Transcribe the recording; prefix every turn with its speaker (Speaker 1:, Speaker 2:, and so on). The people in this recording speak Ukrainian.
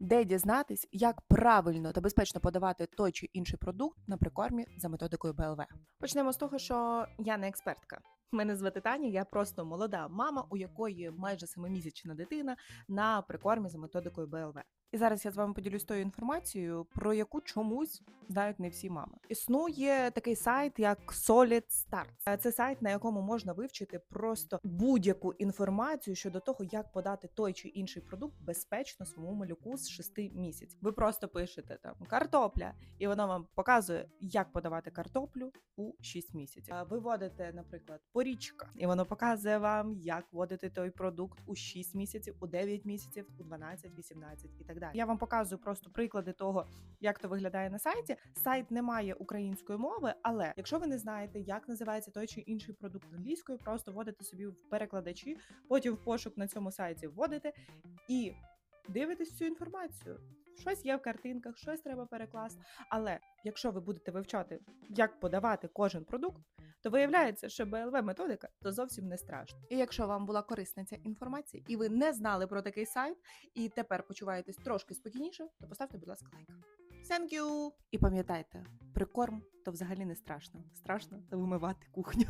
Speaker 1: де дізнатись, як правильно та безпечно подавати той чи інший продукт на прикормі за методикою БЛВ. Почнемо з того, що я не експертка. Мене звати Таня, я просто молода мама, у якої майже семимісячна дитина на прикормі за методикою БЛВ. І зараз я з вами поділюсь тою інформацією, про яку чомусь знають не всі мами. Існує такий сайт, як Solid Start. Це сайт, на якому можна вивчити просто будь-яку інформацію щодо того, як подати той чи інший продукт безпечно своєму малюку з 6 місяців. Ви просто пишете там картопля, і воно вам показує, як подавати картоплю у 6 місяців. А Ви вводите, наприклад, порічка, і воно показує вам, як вводити той продукт у 6 місяців, у 9 місяців, у 12, 18 і так далі. Я вам показую просто приклади того, як то виглядає на сайті. Сайт не має української мови, але якщо ви не знаєте, як називається той чи інший продукт англійською, просто вводите собі в перекладачі, потім в пошук на цьому сайті вводите і дивитесь цю інформацію. Щось є в картинках, щось треба перекласти. Але якщо ви будете вивчати, як подавати кожен продукт, то виявляється, що БЛВ методика то зовсім не страшно. І якщо вам була корисна ця інформація, і ви не знали про такий сайт, і тепер почуваєтесь трошки спокійніше, то поставте, будь ласка, лайк. Thank you! І пам'ятайте, прикорм то взагалі не страшно. Страшно то вимивати кухню.